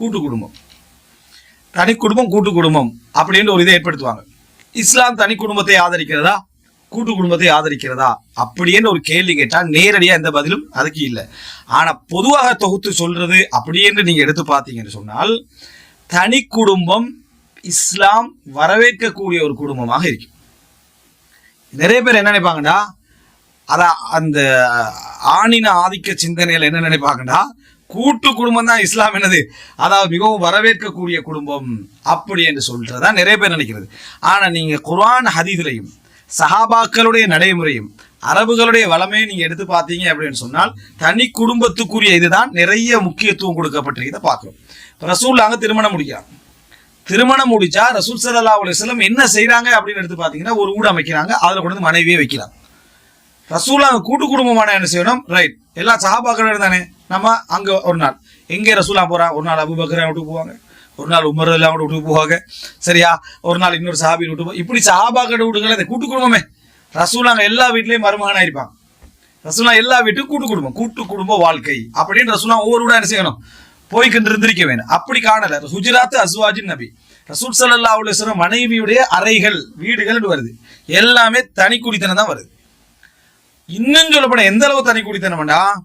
கூட்டு குடும்பம் தனி குடும்பம் கூட்டு குடும்பம் அப்படின்னு ஒரு இதை ஏற்படுத்துவாங்க. இஸ்லாம் தனி குடும்பத்தை ஆதரிக்கிறதா? கூட்டு குடும்பத்தை ஆதரிக்கிறதா? அப்படின்னு ஒரு கேள்வி கேட்டால் நேரடியாக எந்த பதிலும் அதுக்கு இல்லை. ஆனால் பொதுவாக தொகுத்து சொல்றது அப்படின்னு நீங்க எடுத்து பார்த்தீங்கன்னு சொன்னால் தனி குடும்பம் இஸ்லாம் வரவேற்கக்கூடிய ஒரு குடும்பமாக இருக்கும். நிறைய பேர் என்ன நினைப்பாங்கன்னா அதான் அந்த ஆணின ஆதிக்க சிந்தனையில என்ன நினைப்பாங்கன்னா கூட்டு குடும்பம் தான் இஸ்லாம் என்னது? அதாவது மிகவும் வரவேற்கக்கூடிய குடும்பம் அப்படி என்று சொல்றதா நிறைய பேர் நினைக்கிறது. ஆனா நீங்க குர்ஆன் ஹதீதுலையும் சஹாபாக்களுடைய நடைமுறையும் அரபுகளுடைய வளமையை நீங்க எடுத்து பார்த்தீங்க அப்படின்னு சொன்னால் தனி குடும்பத்துக்குரிய இதுதான் நிறைய முக்கியத்துவம் கொடுக்கப்பட்டிருக்கிறத பார்க்கிறோம். ரசூல்லாங்க திருமணம் முடிக்கிறாங்க திருமணம் முடிச்சா ரசூல் சல்லா அலுவலம் என்ன செய்கிறாங்க அப்படின்னு எடுத்து பார்த்தீங்கன்னா ஒரு வீடு அமைக்கிறாங்க. அதில் கொண்டு வந்து மனைவியே வைக்கிறாங்க ரசூல் அங்க கூட்டு குடும்பமான என்ன செய்யணும்? ரைட் எல்லா சஹாபாக்களும் தானே. நம்ம அங்கே ஒரு நாள். எங்கே ரசூலா போகிறான் ஒரு நாள் அபுபக்கரை விட்டு போவாங்க. ஒரு நாள் உமர் எல்லாம் விட்டு போவாங்க. சரியா? ஒரு நாள் இன்னொரு சஹாபி விட்டு போ இப்படி சஹாபா கடை விட்டுக்கல இந்த கூட்டு குடும்பமே. ரசூலாங்க எல்லா வீட்லேயும் மருமகனாக இருப்பாங்க ரசூலா எல்லா வீட்டுக்கும் கூட்டு குடும்பம். கூட்டு குடும்ப வாழ்க்கை. அப்படின்னு ரசூலா ஒவ்வொரு கூட என்ன செய்யணும்? போய்கிட்டு இருந்திருக்க வேணும். அப்படி காணல. ஹுஜராத் அஸ்வாஜின் நபி. ரசூல் சல்லா அலைஹி மனைவியுடைய அறைகள் வீடுகள் வருது. எல்லாமே தனி குடித்தனம் தான் வருது. இன்னும் சொல்லப்போனால் எந்த அளவு தனி குடித்தனம்டா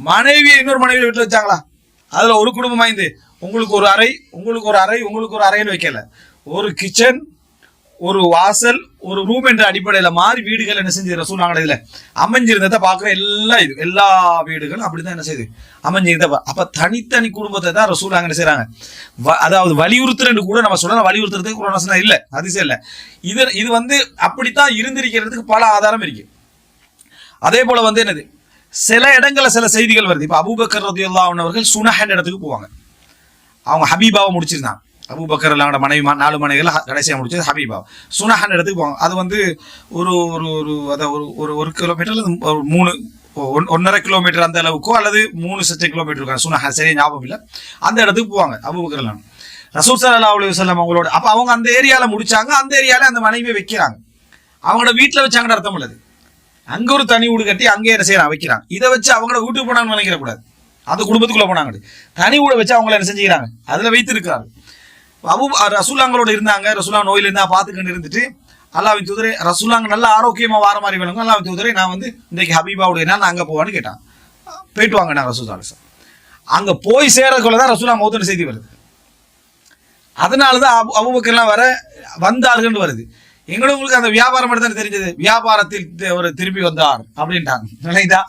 மனைவியை இன்னொரு மனைவி வீட்டில் வச்சாங்களா? அதுல ஒரு குடும்பம் வாய்ந்து உங்களுக்கு ஒரு அறை உங்களுக்கு ஒரு அறை உங்களுக்கு ஒரு அறைன்னு வைக்கல. ஒரு கிச்சன் ஒரு வாசல் ஒரு ரூம் என்ற அடிப்படையில மாறி வீடுகள் என்ன செஞ்சு ரசூலாங்க இதுல அமைஞ்சிருந்ததை பார்க்குற எல்லா இது எல்லா வீடுகளும் அப்படிதான் என்ன செய்யுது அமைஞ்சிருந்த அப்ப தனித்தனி குடும்பத்தை தான் ரசூலாங்க என்ன செய்கிறாங்க வ- அதாவது வலியுறுத்துறன்னு கூட நம்ம சொல்லலாம் வலியுறுத்துறதுக்கு கூட வசனம் இல்ல அதிசயம் இல்ல. இது இது வந்து அப்படித்தான் இருந்திருக்கிறதுக்கு பல ஆதாரம் இருக்கு. அதே போல வந்து என்னது? சில இடங்களில் சில செய்திகள் வருது. இப்போ அபூபக்கர் ரதியுல்லாஹு அன்ஹு அவர்கள் சுனஹன் இடத்துக்கு போவாங்க. அவங்க ஹபீபாவை முடிச்சிருந்தாங்க. அபூபக்கர் அவங்களோட மனைவி நாலு மனைவிகள் கடைசியாக முடிச்சது ஹபீபா. சுனஹன் இடத்துக்கு போவாங்க. அது வந்து ஒரு ஒரு ஒரு அதை ஒரு ஒரு ஒரு கிலோமீட்டர் ஒரு மூணு ஒன்- ஒன்றரை கிலோமீட்டர் அந்த அளவுக்கோ அல்லது மூணு சச்சை கிலோமீட்டர் இருக்காங்க சுனஹன் சரியா ஞாபகம் இல்லை. அந்த இடத்துக்கு போவாங்க அபூபக்கர் எல்லாம். ரசூல் ஸல்லல்லாஹு அலைஹி வஸல்லம் அவங்களோட அப்போ அவங்க அந்த ஏரியாவில் முடிச்சாங்க. அந்த ஏரியாவில் அந்த மனைவியை வைக்கிறாங்க. அவங்களோட வீட்டில் வச்சாங்கன்னு அர்த்தம் உள்ளது அங்க ஒரு தனி வீடு கட்டி அங்கே என்ன செய்யறாங்க வைக்கிறாங்க இதை வச்சு அவங்கள வீட்டுக்கு போனான்னு நினைக்கிற கூடாது அந்த குடும்பத்துக்குள்ள போனாங்க தனி வீட வச்சு அவங்கள என்ன செஞ்சுக்கிறாங்க? அதுல வைத்திருக்காங்க அபு ரசூலாங்களோட இருந்தாங்க. ரசுல்லா நோயில் இருந்தா பார்த்துக்கிட்டு இருந்துட்டு அல்லாவின் தூதரை ரசூலாங்க நல்ல ஆரோக்கியமா வார மாதிரி வேணுங்க. அல்லாவின் தூதரை நான் வந்து இன்றைக்கு ஹபீபாவுடைய நான் அங்கே போவான்னு கேட்டான். போயிட்டு வாங்க நான் ரசூல் சார் அங்கே போய் சேரக்குள்ள தான் ரசூலா மௌத்தன செய்தி வருது. அதனால தான் அபு அபுபக்கர்லாம் வர வந்தார்கள் வருது. எங்களும் உங்களுக்கு அந்த வியாபாரம் மட்டும் தான் தெரிஞ்சது. வியாபாரத்தில் ஒரு திரும்பி வந்தார் அப்படின்ட்டாங்க நினைதா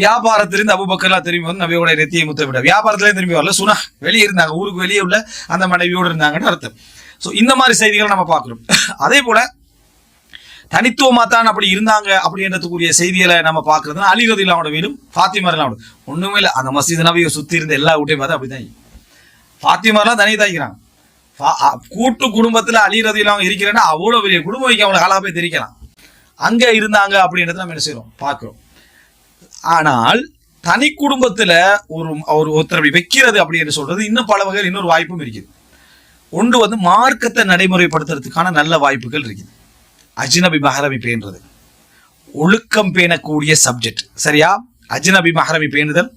வியாபாரத்திலிருந்து அபுபக்கர்லாம் திரும்பி வந்து நபியோட நெத்தியை முத்த விட வியாபாரத்திலே திரும்பி வரல. சுனா வெளியே இருந்தாங்க. ஊருக்கு வெளியே உள்ள அந்த மனைவியோடு இருந்தாங்கன்னு அர்த்தம். ஸோ இந்த மாதிரி செய்திகளை நம்ம பார்க்குறோம். அதே போல தனித்துவமாக தான் அப்படி இருந்தாங்க அப்படின்றதுக்குரிய செய்திகளை நம்ம பார்க்கறதுனா அலி ரதிலாவோட வீடும் ஃபாத்திமர்லாம் ஒன்றுமே இல்லை. அந்த மசீது நபியை சுற்றி இருந்த எல்லா வீட்டையும் பார்த்தா அப்படிதான் ஃபாத்திமர்லாம் தனி தாய்க்கிறாங்க கூட்டு குடும்பத்துல அலி ரதிலாம் இருக்கிறேன்னா அவ்வளவு பெரிய குடும்பம் வைக்க அவங்களை காலா போய் தெரிக்கலாம் அங்க இருந்தாங்க அப்படின்றத நம்ம என்ன செய்கிறோம் பார்க்குறோம். ஆனால் தனி குடும்பத்துல ஒரு ஒரு ஒருத்தர் அப்படி வைக்கிறது அப்படின்னு சொல்றது இன்னும் பல வகையில் இன்னொரு வாய்ப்பும் இருக்குது. ஒன்று வந்து மார்க்கத்தை நடைமுறைப்படுத்துறதுக்கான நல்ல வாய்ப்புகள் இருக்குது. அஜினபி மஹரமி பேன்றது ஒழுக்கம் பேணக்கூடிய சப்ஜெக்ட் சரியா? அஜினபி மஹரமி பேணுதல்.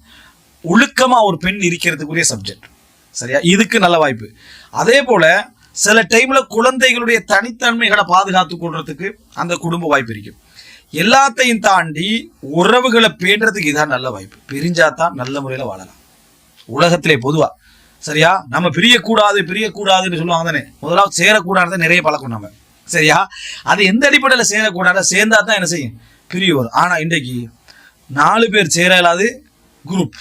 ஒழுக்கமா ஒரு பெண் இருக்கிறதுக்குரிய சப்ஜெக்ட் சரியா? இதுக்கு நல்ல வாய்ப்பு. அதே போல சில டைம்ல குழந்தைகளுடைய தனித்தன்மைகளை பாதுகாத்துக் கொள்றதுக்கு அந்த குடும்ப வாய்ப்பு இருக்கும் எல்லாத்தையும் தாண்டி உறவுகளை பேணுறதுக்கு இதான் நல்ல வாய்ப்பு. பிரிஞ்சாதான் நல்ல முறையில வாழலாம். உலகத்திலே பொதுவா. சரியா? நம்ம பிரியக்கூடாது பிரியக்கூடாதுன்னு சொல்லுவாங்க தானே. முதலாவது சேரக்கூடாது நிறைய பழக்கம் நம்ம. சரியா? அது எந்த அடிப்படையில் சேரக்கூடாது சேர்ந்தா தான் என்ன செய்யும்? பிரிய வரும். ஆனா இன்றைக்கு நாலு பேர் சேர இயலாது குரூப்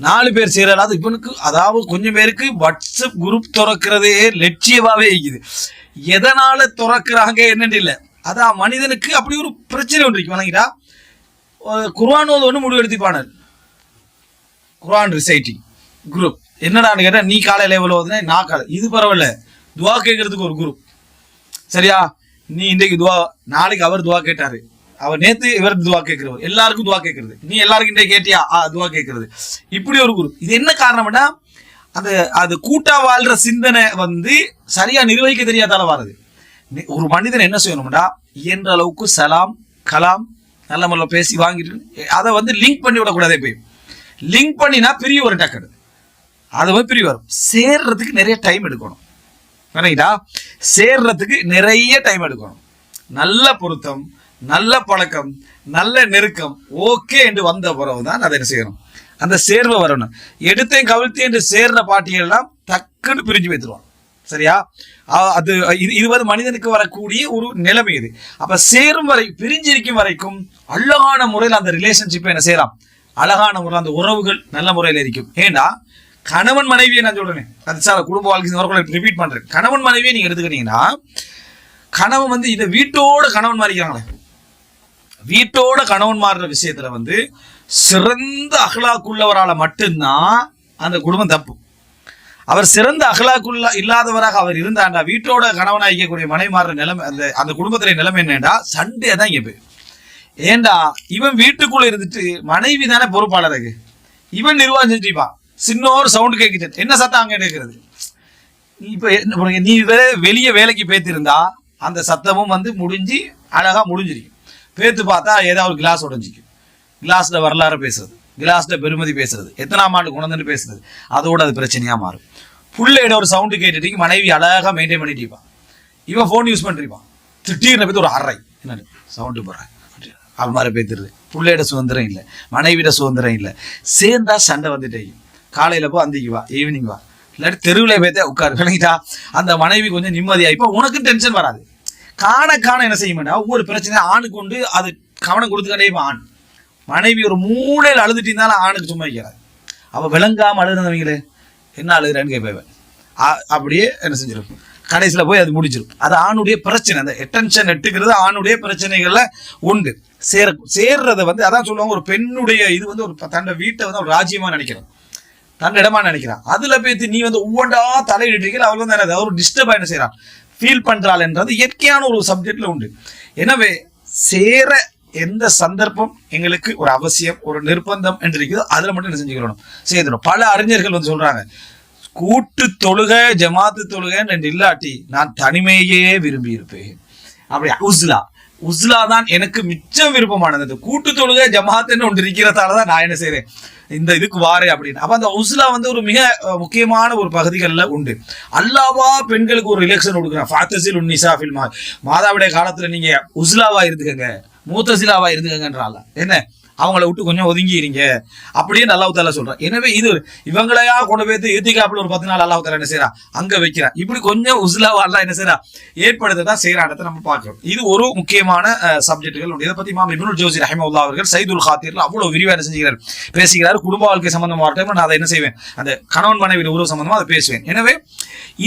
நாலு பேர் சேர இவனுக்கு அதாவது கொஞ்சம் பேருக்கு வாட்ஸ்அப் குரூப் திறக்கிறதே லட்சியமாவே இருக்குது. எதனால திறக்கிறாங்க என்னன்னு இல்லை. அதான் மனிதனுக்கு அப்படி ஒரு பிரச்சனை ஒன்று இருக்கு. வணங்கிட்டா குர்ஆன் ஒன்று ஒன்று முடிவெடுத்திப்பானர் குர்ஆன் ரிசைட்டிங் குரூப் என்னடான்னு கேட்டால் நீ காலையில் எவ்வளோ ஓதுனா? நான் காலை. இது பரவாயில்ல. துவா கேட்கறதுக்கு ஒரு குரூப் சரியா? நீ இன்றைக்கு துவா நாளைக்கு அவர் துவா கேட்டார். அவர் நேத்து இவர் துவா கேட்கிறவர் எல்லாருக்கும் துவா கேட்கறது நீ எல்லாருக்கும் இன்றைக்கு கேட்டியா? ஆ துவா கேட்கறது இப்படி ஒரு குரூப் இது என்ன காரணம்னா அந்த அது கூட்டா வாழ்ற சிந்தனை வந்து சரியா நிர்வகிக்க தெரியாதால வருது. ஒரு மனிதன் என்ன செய்யணும்னா இயன்ற அளவுக்கு சலாம் கலாம் நல்ல முறையில் பேசி வாங்கிட்டு அதை வந்து லிங்க் பண்ணி விடக்கூடாதே போய். லிங்க் பண்ணினா பிரிய ஒரு டக்கடு அது வந்து பிரிய வரும். சேர்றதுக்கு நிறைய டைம் எடுக்கணும். சரிங்களா சேர்றதுக்கு நிறைய டைம் எடுக்கணும். நல்ல பொருத்தம் நல்ல பழக்கம் நல்ல நெருக்கம் ஓகே என்று வந்த பிறகு தான் அதை என்ன செய்யணும்? அந்த சேர்வை வரணும். எடுத்தேன் கவிழ்த்தேன் என்று சேர்ற பாட்டிகள் எல்லாம் டக்குன்னு பிரிஞ்சு வைத்துருவான் சரியா? அது இது இது வந்து மனிதனுக்கு வரக்கூடிய ஒரு நிலைமை இது. அப்ப சேரும் வரை பிரிஞ்சிருக்கும் வரைக்கும் அழகான முறையில் அந்த ரிலேஷன்ஷிப்பை என்ன செய்யலாம்? அழகான முறையில் அந்த உறவுகள் நல்ல முறையில் இருக்கும். ஏன்னா கணவன் மனைவியை நான் சொல்றேன். அது சார் குடும்ப வாழ்க்கை ரிப்பீட் பண்றேன். கணவன் மனைவியை நீங்க எடுத்துக்கிட்டீங்கன்னா கணவன் வந்து இதை வீட்டோட கணவன் மாறிக்கிறாங்களே. வீட்டோட கணவன் மாறுற விஷயத்துல வந்து சிறந்த அகலாக்குள்ளவரால் மட்டும்தான் அந்த குடும்பம் தப்பு. அவர் சிறந்த அகலாக்குள்ள இல்லாதவராக அவர் இருந்தாண்டா வீட்டோட கணவனாக இருக்கக்கூடிய மனைவி மாறுற நிலைமை அந்த அந்த குடும்பத்துல நிலைமை என்னடா சண்டே தான் இங்கே போய் ஏண்டா? இவன் வீட்டுக்குள்ள இருந்துட்டு மனைவி தானே பொறுப்பாளருக்கு இவன் நிர்வாகம் செஞ்சுப்பான். சின்ன ஒரு சவுண்டு கேட்கிட்டு என்ன சத்தம் அங்கே கேட்கறது இப்போ என்ன நீ வேற வெளியே வேலைக்கு பேத்திருந்தா அந்த சத்தமும் வந்து முடிஞ்சு அழகா முடிஞ்சிருக்கும். பேத்து பார்த்தா ஏதாவது ஒரு கிளாஸ் உடஞ்சிக்கும். கிளாஸ்ல வரலாறு பேசுறது. கிளாஸ்ல பெருமதி பேசுறது. எத்தனாம் ஆண்டு குழந்தைன்னு பேசுறது. அதோட அது பிரச்சனையா மாறும். புள்ளையிட ஒரு சவுண்டு கேட்டுட்டு மனைவி அழகா மெயின்டைன் பண்ணிட்டு இருப்பான் இவன் ஃபோன் யூஸ் பண்ணிருப்பான் திடீர்னு பேத்து ஒரு அறை. என்ன சவுண்டு போடுறேன் அது மாதிரி பேத்துருது புள்ளையிட சுதந்திரம் இல்லை. மனைவியோட சுதந்திரம் இல்லை. சேர்ந்தா சண்டை வந்துட்டே காலையில போ அந்திக்கு வா ஈவினிங் வா. இல்லாட்டி தெருவில் போய்த்தே உட்காரு. விளங்கிட்டா அந்த மனைவி கொஞ்சம் நிம்மதியா இப்போ உனக்கு டென்ஷன் வராது. காண காண என்ன செய்ய மாட்டா ஒவ்வொரு பிரச்சனையும் ஆணுக்கு கொண்டு அது கவனம் கொடுத்துக்கிட்டே ஆண். மனைவி ஒரு மூலையில் அழுதுட்டு இருந்தாலும் ஆணுக்கு சும்மா வைக்கிறாது அவ விளங்காமல் அழுதுனவங்களே என்ன அழுகிறான்னு கேட்பேன் அப்படியே என்ன செஞ்சிடும் கடைசியில் போய் அது முடிச்சிடும் அது ஆணுடைய பிரச்சனை. அந்த அட்டென்ஷன் எட்டுக்கிறது ஆணுடைய பிரச்சனைகளில் உண்டு. சேர சேர்றத வந்து அதான் சொல்லுவாங்க ஒரு பெண்ணுடைய இது வந்து ஒரு தன்னோட வீட்டை வந்து ஒரு ராஜ்யமாக நினைக்கிறோம் தன் இடமா நினைக்கிறான். அதுல பேத்து நீ வந்து ஒவ்வொன்றா தலையிட்டு அவள் வந்து என்னது ஒரு டிஸ்டர்ப் என்ன செய்யறான் ஃபீல் பண்ணுறாள் என்றது இயற்கையான ஒரு சப்ஜெக்டில் உண்டு. எனவே சேர எந்த சந்தர்ப்பம் எங்களுக்கு ஒரு அவசியம் ஒரு நிர்பந்தம் என்று இருக்குதோ அதில் மட்டும் என்ன செஞ்சுக்கிறோம் செய்திடும் பல அறிஞர்கள் வந்து சொல்கிறாங்க கூட்டு தொழுக ஜமாத்து தொழுகன்னு என்று இல்லாட்டி நான் தனிமையே விரும்பி இருப்பேன். அப்படி உஸ்லா. உஸ்லா தான் எனக்கு மிச்சம் விருப்பமானது. கூட்டு தொழுகை ஜமாத்துன்னு ஒன்று இருக்கிறதால தான் நான் என்ன செய்றேன்? இந்த இதுக்கு வாரேன் அப்படின்னு. அப்ப அந்த உஸ்லா வந்து ஒரு மிக முக்கியமான ஒரு பகுதிகளில் உண்டு. அல்லாவா பெண்களுக்கு ஒரு ரிலேக்ஷன் கொடுக்குறேன். ஃபாத்தசில் உன்னிசா ஃபில்மா மாதாவுடைய காலத்துல நீங்க உஸ்லாவா இருந்துக்கங்க. மூத்தசிலாவா இருந்துக்கங்கன்றால என்ன? அவங்கள விட்டு கொஞ்சம் ஒதுங்கி இருங்க அப்படியே அல்லாஹ் தாலா சொல்றான். எனவே இது இவங்களையா கொண்டு போய் இத்திகாப்புல ஒரு பத்து நாள் அல்லாஹ் தாலா என்ன செய்யறான் அங்க வைக்கிறான். இப்படி கொஞ்சம் உஸ்லாவா என்ன செய்யறான் ஏற்படுத்ததான் செய்யறான்றதை நம்ம பார்க்கிறோம். இது ஒரு முக்கியமான சப்ஜெக்டுகள் உண்டு. இதை பத்தி மாம் இப்னுல் ஜோசி ரஹிமவுல்லா அவர்கள் சைதுல் காத்தீர்ல அவ்வளவு விரிவா என்ன செஞ்சுக்கிறார்? பேசுகிறார். குடும்ப வாழ்க்கை சம்பந்தமா டைம் நான் அதை என்ன செய்வேன்? அந்த கணவன் மனைவி உறவு சம்பந்தமா அதை பேசுவேன். எனவே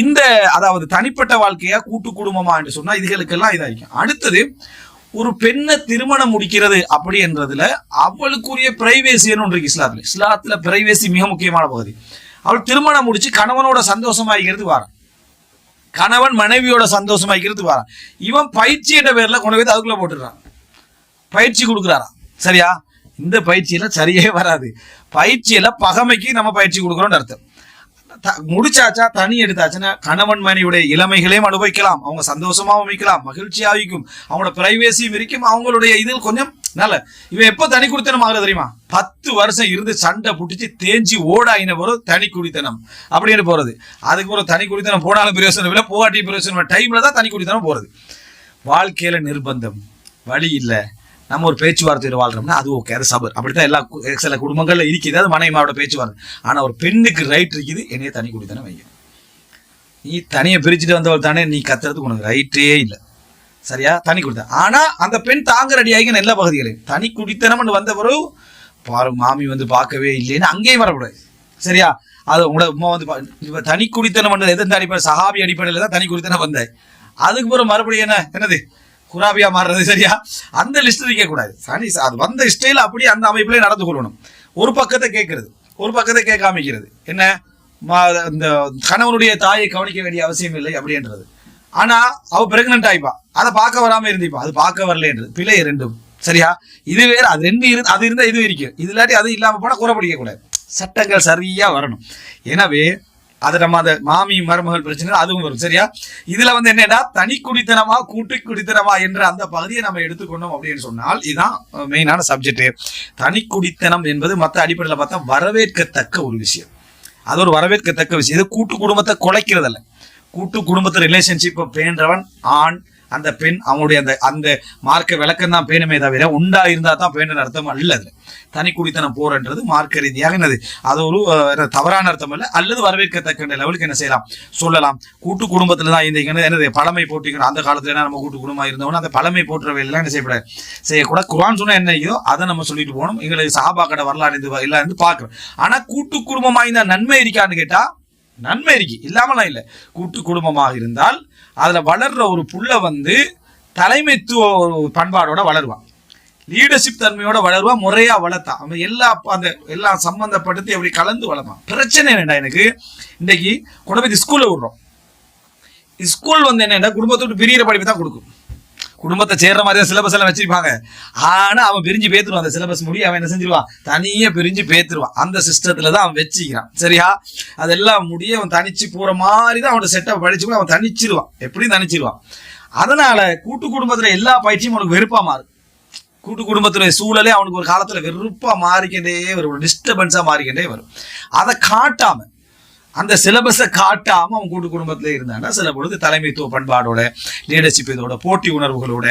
இந்த அதாவது தனிப்பட்ட வாழ்க்கையா கூட்டு குடும்பமா என்று சொன்னா இதுகளுக்கெல்லாம் இதாயிருக்கும் அடுத்தது ஒரு பெண்ணை திருமணம் முடிக்கிறது அப்படி என்றதுல அவளுக்குரிய பிரைவேசி ஒன்று இருக்கு இஸ்லாத்துல. இஸ்லாத்துல பிரைவேசி மிக முக்கியமான பகுதி. அவள் திருமணம் முடிச்சு கணவனோட சந்தோஷமா இருக்கிறது வாரம் கணவன் மனைவியோட சந்தோஷமாயிக்கிறது வாரான் இவன் பயிற்சி என்ற பேர்ல கொண்டு போய் அதுக்குள்ள போட்டுடுறான். பயிற்சி கொடுக்குறாராம் சரியா? இந்த பயிற்சியில சரியே வராது. பயிற்சியில பகமைக்கு நம்ம பயிற்சி கொடுக்குறோம்னு அர்த்தம். முடிச்சாச்சா தனி எடுத்தாச்சுன்னா கணவன் மனைவியுடைய இளமைகளையும் அனுபவிக்கலாம். அவங்க சந்தோஷமாகவும் அமைக்கலாம் மகிழ்ச்சியாகும் அவங்களோட பிரைவேசியும் இருக்கும். அவங்களுடைய இதில் கொஞ்சம் நல்ல இவன் எப்போ தனி குடித்தனம் ஆகுது தெரியுமா? பத்து வருஷம் இருந்து சண்டை பிடிச்சி தேஞ்சி ஓடாயின பிறகு தனி குடித்தனம் அப்படின்னு போறது. அதுக்கு ஒரு தனி குடித்தனம் போனாலும் பிரயோசனம் இல்லை போகாட்டி பிரயோசனம் டைம்ல தான் தனி குடித்தனம் போறது. வாழ்க்கையில நிர்பந்தம். வழி இல்லை. நம்ம ஒரு பேச்சுவார்த்தையில் வாழ்றோம்னா அது ஓகே அது சபர். அப்படித்தான் எல்லா சில குடும்பங்களில் இருக்குது அது மனைவியோட பேச்சுவார்த்தை. ஆனால் ஒரு பெண்ணுக்கு ரைட் இருக்குது என்னைய தனி குடித்தனம் வைங்க. நீ தனியை பிரிச்சுட்டு வந்தவள் தானே நீ கத்துறதுக்கு உனக்கு ரைட்டே இல்லை. சரியா? தனி குடித்தனம் ஆனா அந்த பெண் தாங்க ரெடி ஆகிங்க எல்லா பகுதிகளையும். தனி குடித்தனம்னு வந்த பிறகு பாரு மாமி வந்து பார்க்கவே இல்லைன்னு அங்கேயும் வரக்கூடாது. சரியா? அது உங்களோட உமா வந்து இப்போ தனி குடித்தனம் பண்ணது எதன் அடிப்படை சஹாபி அடிப்படையில் தான் தனி குடித்தனம் வந்தேன் அதுக்கு பிறகு மறுபடியும் என்ன? என்னது? குராபியா மாறுறது சரியா? அந்த லிஸ்ட் இருக்க கூடாது சனி அது வந்த ஸ்டைல அப்படியே அந்த அமைப்புல நடந்து கொள்ளணும். ஒரு பக்கத்தை கேட்கறது. ஒரு பக்கத்தை கேட்காமிக்கிறது என்ன? இந்த கணவனுடைய தாயை கவனிக்க வேண்டிய அவசியம் இல்லை அப்படின்றது. ஆனா அவ பிரெக்னென்ட் ஆயிப்பா. அதை பார்க்க வராம இருந்திப்பா. அது பார்க்க வரலன்றது பிழை ரெண்டும் சரியா? இது வேற அது ரெண்டு இரு அது இருந்தா இது இருக்கும் இது இல்லாட்டி அது இல்லாம போனா குறை பிடிக்க கூடாது சட்டங்கள் சரியா வரணும். எனவே அது நம்ம அந்த மாமி மருமகள் பிரச்சனை அதுவும் வரும் சரியா? இதுல வந்து என்னன்னா தனி குடித்தனமா கூட்டு குடித்தனமா என்ற அந்த பகுதியை நம்ம எடுத்துக்கொண்டோம் அப்படின்னு சொன்னால் இதுதான் மெயினான சப்ஜெக்ட் தனி குடித்தனம் என்பது மற்ற அடிப்படையில் பார்த்தா வரவேற்கத்தக்க ஒரு விஷயம். அது ஒரு வரவேற்கத்தக்க விஷயம். இது கூட்டு குடும்பத்தை குலைக்கிறதல்ல. கூட்டு குடும்பத்தை ரிலேஷன்ஷிப்பை பேன்றவன் ஆண் அந்த பெண் அவனுடைய அந்த அந்த மார்க்க விளக்கம் தான் பேணுமே தவிர உண்டா இருந்தா தான் பேணுன்னு அர்த்தம் அல்ல அது. தனி குடித்தனம் போறன்றது மார்க்க ரீதியாக என்னது? அது ஒரு தவறான அர்த்தம் இல்லை அல்லது வரவேற்கத்தக்க லெவலுக்கு என்ன செய்யலாம்? சொல்லலாம். கூட்டு குடும்பத்துல தான் இருந்தீங்கன்னு என்னது பழமை போட்டிக்கணும் அந்த காலத்துல என்ன நம்ம கூட்டு குடும்பம் இருந்தவங்க அந்த பழமை போற்ற வேலையெல்லாம் என்ன செய்யக்கூடாது செய்யக்கூடாது. குரான் சொன்னா என்னையோ அதை நம்ம சொல்லிட்டு போகணும். எங்களுக்கு சஹாபாக்கட வரலாறு இது எல்லாம் இருந்து பாக்குறோம் ஆனா கூட்டு குடும்பமா இருந்தா நன்மை இருக்கான்னு கேட்டா நன்மை இருக்கு. இல்லாமலாம் இல்லை. கூட்டு குடும்பமாக இருந்தால் அதில் வளர்ற ஒரு புள்ள வந்து தலைமைத்துவ பண்பாடோட வளருவான் லீடர்ஷிப் தன்மையோட வளருவான் முறையாக வளர்த்தான் அவன் எல்லா அந்த எல்லாம் சம்பந்தப்படுத்தி அப்படி கலந்து வளர்ப்பான். பிரச்சனை என்னென்னா எனக்கு? இன்றைக்கு கொண்டு போய் ஸ்கூல்ல விடுறோம். ஸ்கூல் வந்து என்னென்னா குடும்பத்தோட பிரியிற படிப்பு தான் கொடுக்கும். குடும்பத்தை சேர்ற மாதிரி தான் சிலபஸ் எல்லாம் வச்சிருப்பாங்க. ஆனா அவன் பிரிஞ்சு பேத்துருவான். அந்த சிலபஸ் முடி அவன் என்ன செஞ்சிருவான்? தனியே பிரிஞ்சு பேத்துருவான். அந்த சிஸ்டத்துல தான் அவன் வச்சுக்கிறான். சரியா? அதெல்லாம் முடிய அவன் தனிச்சு போற மாதிரி தான் அவனோட செட்டப் படிச்சு அவன் தனிச்சிருவான். எப்படியும் தனிச்சிருவான். அதனால கூட்டு குடும்பத்துல எல்லா பயிற்சியும் அவனுக்கு வெறுப்பா மாறும். கூட்டு குடும்பத்துடைய சூழலே அவனுக்கு ஒரு காலத்துல வெறுப்பா மாறிக்கிட்டே வரும். ஒரு டிஸ்டர்பன்ஸா மாறிக்கிட்டே வரும். அதை காட்டாம அந்த சிலபஸை காட்டாமல் அவன் கூட்டு குடும்பத்தில் இருந்தாங்கன்னா சில பொழுது தலைமைத்துவ பண்பாடோட லீடர்ஷிப் இதோட போட்டி உணர்வுகளோட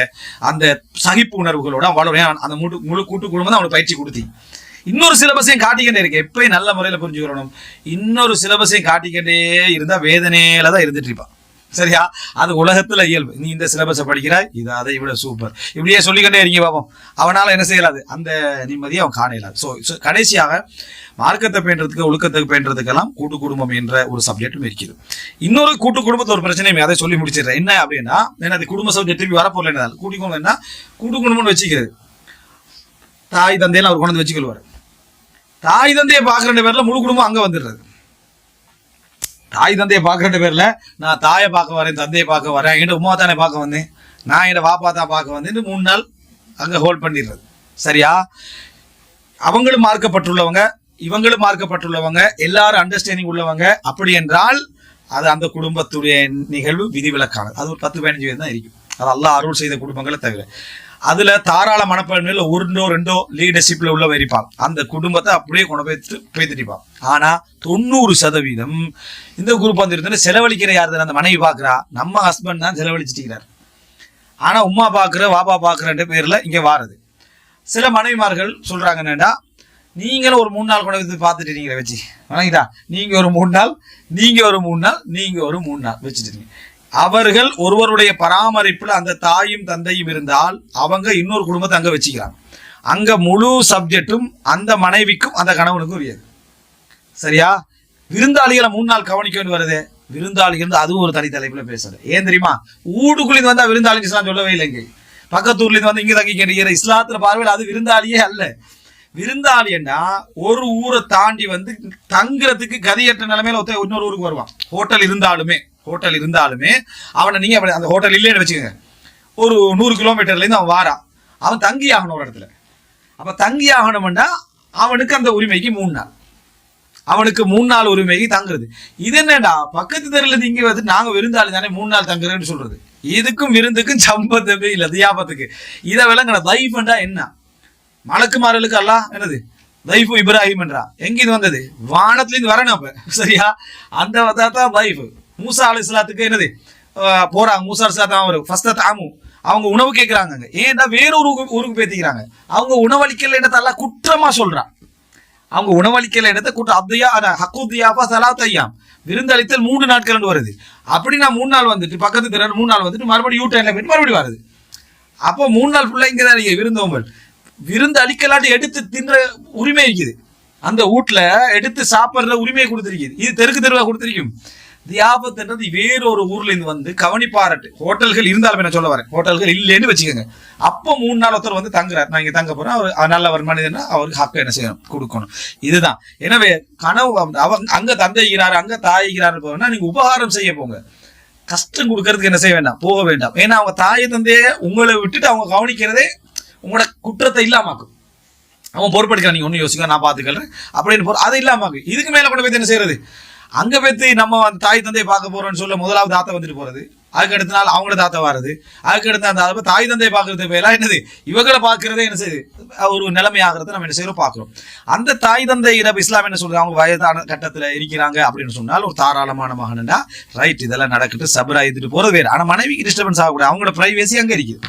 அந்த சகிப்பு உணர்வுகளோட அவன் வளரும். அந்த முழு முழு கூட்டு குடும்பம் தான் அவனுக்கு பயிற்சி கொடுத்தி இன்னொரு சிலபஸையும் காட்டிக்கிட்டே இருக்கு. எப்பயும் நல்ல முறையில புரிஞ்சுக்கிறணும் இன்னொரு சிலபஸையும் காட்டிக்கிட்டே இருந்தா வேதனையில தான் இருந்துட்டு இருப்பான். சரியா? அது உலகத்துல இயல்பு. நீ இந்த சிலபஸை படிக்கிறாய் இது அதை விட சூப்பர் இப்படியே சொல்லிக்கிட்டே இருக்கீங்க பாப்போம் அவனால என்ன செய்யலாது? அந்த நிம்மதியை அவன் காண இயலாது. ஸோ கடைசியாக மார்க்கத்தை பேன்றதுக்கு ஒழுக்கத்தை பேன்றதுக்கெல்லாம் கூட்டு குடும்பம் என்ற ஒரு சப்ஜெக்டும் இருக்குது. இன்னொரு கூட்டு குடும்பத்தை ஒரு பிரச்சனையும் அதை சொல்லி முடிச்சிடுறேன். என்ன அப்படின்னா என்னது குடும்ப சப்ஜெக்ட் திருப்பி வரப்போல என்ன? கூட்டு குடும்பம் என்ன? கூட்டு குடும்பம்னு வச்சுக்கிறது. தாய் தந்தையெல்லாம் அவர் கொண்டு வந்து வச்சுக்கொள்வார். தாய் தந்தையை பார்க்குற ரெண்டு பேர்ல முழு குடும்பம் அங்கே வந்துடுறது. தாய் தந்தையை பார்க்குற பேரில் பேர்ல நான் தாயை பார்க்க வரேன் தந்தையை பார்க்க வரேன் என்கிட்ட உமா தானே பார்க்க வந்தேன். நான் என்னோட பாப்பா தான் பார்க்க வந்தேன்னு மூணு நாள் அங்கே ஹோல்ட் பண்ணிடுறது. சரியா? அவங்களும் மார்க்கப்பட்டுள்ளவங்க இவங்களும் மார்க்கப்பட்டுள்ளவங்க எல்லாரும் அண்டர்ஸ்டாண்டிங் உள்ளவங்க. அப்படி என்றால் அது அந்த குடும்பத்துடைய நிகழ்வு விதிவிலக்கானது. அது ஒரு பத்து பதினஞ்சு பேர் தான் இருக்கும் அது அல்லாஹ் அருள் செய்த குடும்பங்களை தவிர. அதுல தாராள மனப்பான்மையில ஒன்றோ ரெண்டோ லீடர்ஷிப்ல உள்ள இருப்பாங்க அந்த குடும்பத்தை அப்படியே கொண்டு போய் பேத்துட்டிப்பான் ஆனா தொண்ணூறு சதவீதம் இந்த குரூப் வந்து செலவழிக்கிற யார் தானே அந்த மனைவி பாக்குறா. நம்ம ஹஸ்பண்ட் தான் செலவழிச்சிட்டு ஆனா உமா பாக்குற வாபா பாக்குறன்ற பேர்ல இங்க வாருது. சில மனைவிமார்கள் சொல்றாங்க என்னடா நீங்களும் ஒரு மூணு நாள் கொண்டு வந்து பார்த்துட்டீங்களே வச்சு. வணங்கிட்டா. நீங்க ஒரு மூணு நாள் நீங்க ஒரு மூணு நாள் நீங்க ஒரு மூணு நாள் வச்சுட்டீங்க அவர்கள் ஒருவருடைய பராமரிப்பில் அந்த தாயும் தந்தையும் இருந்தால் அவங்க இன்னொரு குடும்பத்தை அங்கே வச்சுக்கிறாங்க. அங்கே முழு சப்ஜெக்டும் அந்த மனைவிக்கும் அந்த கணவனுக்கும் உரியது. சரியா? விருந்தாளிகளை மூணு நாள் கவனிக்க வேண்டி வருது? விருந்தாளி இருந்து அதுவும் ஒரு தனி தலைப்பில் பேசுறது. ஏன் தெரியுமா? ஊடுக்குள்ளேருந்து வந்தால் விருந்தாளி இஸ்லாம் சொல்லவே இல்லைங்க. பக்கத்தூர்லேருந்து வந்து இங்கே தங்கி கேட்டுக்கிற இஸ்லாத்துல பார்வையில் அது விருந்தாளியே அல்ல. விருந்தாளின்னா ஒரு ஊரை தாண்டி வந்து தங்குறதுக்கு கதியற்ற நிலைமையில ஒருத்தன் இன்னொரு ஊருக்கு வருவான். ஹோட்டல் இருந்தாலுமே. ஹோட்டல் இருந்தாலுமே அவனை நீங்க அப்படி அந்த ஹோட்டல் இல்லைன்னு வச்சுக்கோங்க. ஒரு நூறு கிலோமீட்டர்லேருந்து அவன் வாரான். அவன் தங்கி ஆகணும் ஒரு இடத்துல. அப்ப தங்கி ஆகணும்னா அவனுக்கு அந்த உரிமைக்கு மூணு நாள். அவனுக்கு மூணு நாள் உரிமைக்கு தங்குறது. இது என்னடா பக்கத்து தெருல இருந்து வந்து நாங்க விருந்தாளி தானே மூணு நாள் தங்குறேன்னு சொல்றது. இதுக்கும் விருந்துக்கும் சம்பந்தமே இல்லை தியாபத்துக்கு. இதை விளங்கின தைஃப்ண்டா என்ன? மலக்குமார்களுக்கு அல்லா என்னது? தைஃபு இப்ராஹிம்ன்றா எங்க இது வந்தது? வானத்துல இருந்து வரணும் அப்ப. சரியா? அந்த தான் தைஃபு. மூசா அலி இஸ்லாத்துக்கு என்னது? போறாங்க மூசா அலி அவர். ஃபர்ஸ்ட் தாமு. அவங்க உணவு கேட்குறாங்க ஏன்னா ஏன்டா வேற ஊருக்கு- பேத்திக்கிறாங்க. அவங்க உணவளிக்கல இடத்தெல்லாம் குற்றமா சொல்கிறான் அவங்க உணவளிக்கல இடத்த குற்றம் அப்தியா ஹக்கு தியாபா சலாத் ஐயாம். விருந்தளித்தல் மூணு நாட்கள் வருது. அப்படி நான் மூணு நாள் வந்துட்டு பக்கத்து திறன் மூணு நாள் வந்துட்டு மறுபடியும் யூ டைம்ல போயிட்டு மறுபடியும் வருது. அப்போ மூணு நாள் ஃபுல்லாக இங்கே தான் விருந்தோம்பல் விருந்து அளிக்கலாட்டி எடுத்து தின்ற உரிமை இருக்குது. அந்த வீட்ல எடுத்து சாப்பிட்ற உரிமையை கொடுத்துருக்குது. இது தெருக்கு தெருவாக கொடுத்துருக்கும். தியாபத்துன்றது வேறொரு ஊர்ல இருந்து வந்து கவனிப்பாரட்டு. ஹோட்டல்கள் இருந்தாலும் என்ன சொல்ல வரேன்? ஹோட்டல்கள் இல்லைன்னு வச்சுக்கோங்க. அப்போ மூணு நாள் ஒருத்தர் வந்து தங்குறாரு. நான் இங்க தங்க போறேன். அவர் நல்ல ஒரு மனிதனா அவருக்கு ஹக்கு என்ன செய்யணும்? கொடுக்கணும். இதுதான். எனவே கனவு அவங்க அங்க தந்தைகிறாரு அங்க தாய்கிறாரு போனா நீங்க உபகாரம் செய்ய போங்க. கஷ்டம் கொடுக்கறதுக்கு என்ன செய்ய வேண்டாம்? போக வேண்டாம். ஏன்னா அவங்க தாயை தந்தைய உங்களை விட்டுட்டு அவங்க கவனிக்கிறதே உங்களோட குற்றத்தை இல்லாமாக்கும். அவன் பொறுப்படுக்கிறான் நீங்க ஒன்றும் யோசிக்க நான் பார்த்துக்கிறேன் அப்படின்னு பொறு அதை இல்லாமாக்கும். இதுக்கு மேல கொண்டு போய் என்ன செய்யறது? அங்க போய் நம்ம அந்த தாய் தந்தையை பார்க்க போறோம்னு சொல்ல முதலாவது தாத்தா வந்துட்டு போறது. அதுக்கு அடுத்த நாள் அவங்கள தாத்தா வர்றது அதுக்கு அடுத்த அந்த அப்ப தாய் தந்தையை பார்க்கறது எல்லாம் என்னது? இவங்களை பார்க்கறதே என்ன செய்யுது? ஒரு நிலைமை ஆகிறத நம்ம என்ன செய்யறோம்? பார்க்குறோம். அந்த தாய் தந்தை இப்ப இஸ்லாம் என்ன சொல்றாங்க? அவங்க வயதான கட்டத்தில் இருக்கிறாங்க அப்படின்னு சொன்னால் ஒரு தாராளமான மகன்டா ரைட் இதெல்லாம் நடக்கட்டு. சபரா எடுத்துட்டு போறது வேறு. ஆனால் மனைவிக்கு டிஸ்டர்பன்ஸ் ஆகக்கூடாது. அவங்களோட பிரைவேசி அங்கே இருக்குது.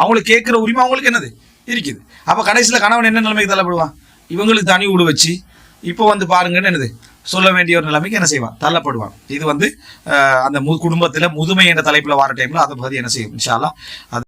அவங்களுக்கு கேட்குற உரிமை அவங்களுக்கு என்னது? இருக்குது. அப்போ கடைசியில் கணவன் என்ன நிலைமைக்கு தள்ளப்படுவான்? இவங்களுக்கு தனி வீடு வச்சு இப்போ வந்து பாருங்கன்னு என்னது? சொல்ல வேண்டிய ஒரு நிலைமைக்கு என்ன செய்வான்? தள்ளப்படுவான். இது வந்து அந்த மு முதுமை என்ற தலைப்பில் வர டைமில் அதை பற்றி என்ன செய்யும்? இன்ஷா அது